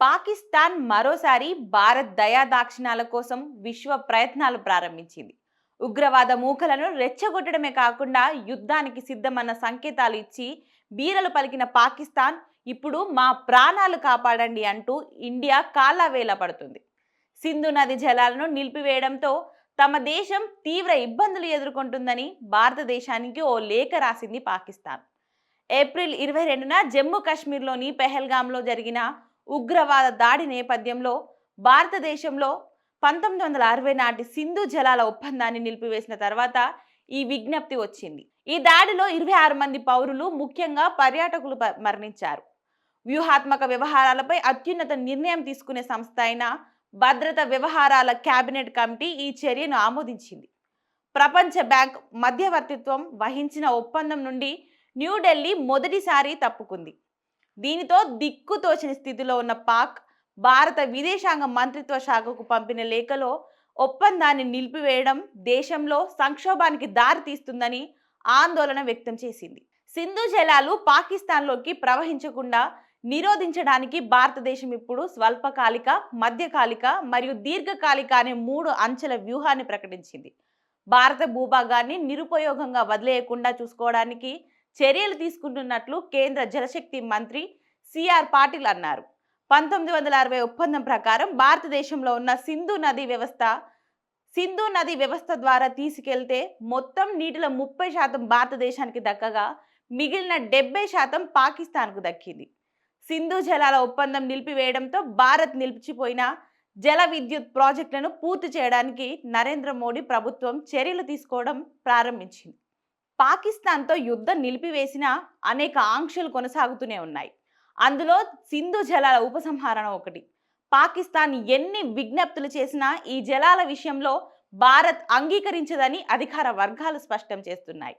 పాకిస్తాన్ మరోసారి భారత్ దయాదాక్షిణాల కోసం విశ్వ ప్రయత్నాలు ప్రారంభించింది. ఉగ్రవాద మూకలను రెచ్చగొట్టడమే కాకుండా యుద్ధానికి సిద్ధమన్న సంకేతాలు ఇచ్చి బీరలు పలికిన పాకిస్తాన్ ఇప్పుడు మా ప్రాణాలు కాపాడండి అంటూ ఇండియా కాళ్ళవేల పడుతుంది. సింధు నది జలాలను నిలిపివేయడంతో తమ దేశం తీవ్ర ఇబ్బందులు ఎదుర్కొంటుందని భారతదేశానికి ఓ లేఖ రాసింది పాకిస్తాన్. ఏప్రిల్ ఇరవై రెండున జమ్మూ కాశ్మీర్లోని పెహల్గాంలో జరిగిన ఉగ్రవాద దాడి నేపథ్యంలో భారతదేశంలో పంతొమ్మిది వందల అరవై నాటి సింధు జలాల ఒప్పందాన్ని నిలిపివేసిన తర్వాత ఈ విజ్ఞప్తి వచ్చింది. ఈ దాడిలో ఇరవై ఆరు మంది పౌరులు ముఖ్యంగా పర్యాటకులు మరణించారు. వ్యూహాత్మక వ్యవహారాలపై అత్యున్నత నిర్ణయం తీసుకునే సంస్థ అయిన భద్రత వ్యవహారాల కేబినెట్ కమిటీ ఈ చర్యను ఆమోదించింది. ప్రపంచ బ్యాంక్ మధ్యవర్తిత్వం వహించిన ఒప్పందం నుండి న్యూఢిల్లీ మొదటిసారి తప్పుకుంది. దీనితో దిక్కుతోచని స్థితిలో ఉన్న పాక్ భారత విదేశాంగ మంత్రిత్వ శాఖకు పంపిన లేఖలో ఒప్పందాన్ని నిలిపివేయడం దేశంలో సంక్షోభానికి దారి తీస్తుందని ఆందోళన వ్యక్తం చేసింది. సింధు జలాలు పాకిస్తాన్లోకి ప్రవహించకుండా నిరోధించడానికి భారతదేశం ఇప్పుడు స్వల్పకాలిక మధ్యకాలిక మరియు దీర్ఘకాలిక అనే మూడు అంచెల వ్యూహాన్ని ప్రకటించింది. భారత భూభాగాన్ని నిరుపయోగంగా వదిలేయకుండా చూసుకోవడానికి చర్యలు తీసుకుంటున్నట్లు కేంద్ర జలశక్తి మంత్రి సిఆర్ పాటిల్ అన్నారు. పంతొమ్మిది వందల అరవై ఒప్పందం ప్రకారం భారతదేశంలో ఉన్న సింధు నది వ్యవస్థ సింధు నది వ్యవస్థ ద్వారా తీసుకెళ్తే మొత్తం నీటిలో ముప్పై శాతం భారతదేశానికి దక్కగా మిగిలిన డెబ్బై శాతం పాకిస్తాన్కు దక్కింది. సింధు జలాల ఒప్పందం నిలిపివేయడంతో భారత్ నిలిచిపోయిన జల విద్యుత్ ప్రాజెక్టులను పూర్తి చేయడానికి నరేంద్ర మోడీ ప్రభుత్వం చర్యలు తీసుకోవడం ప్రారంభించింది. పాకిస్తాన్తో యుద్ధం నిలిపివేసిన అనేక ఆంక్షలు కొనసాగుతూనే ఉన్నాయి. అందులో సింధు జలాల ఉపసంహరణ ఒకటి. పాకిస్తాన్ ఎన్ని విజ్ఞప్తులు చేసినా ఈ జలాల విషయంలో భారత్ అంగీకరించదని అధికార వర్గాలు స్పష్టం చేస్తున్నాయి.